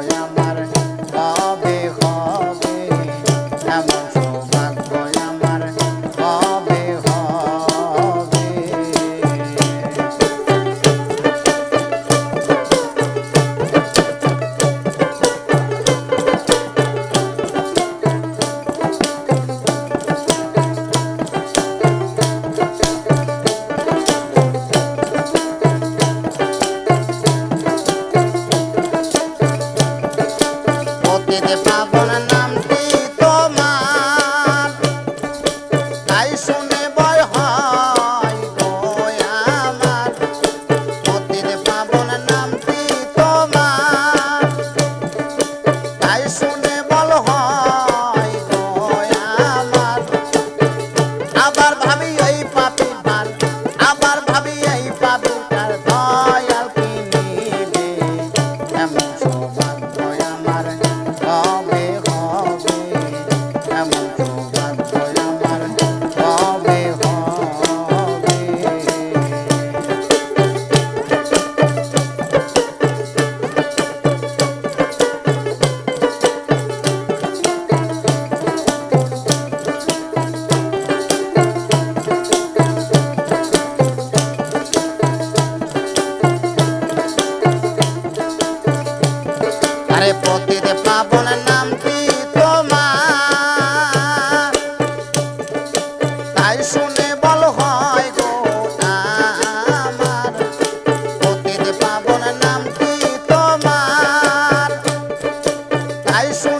Yeah. de pavonan পতির পাবন নামটি তোমার? তাই শুনে বল হয় গো আমার। পতির পাবন নামটি তোমার? তাই শুনে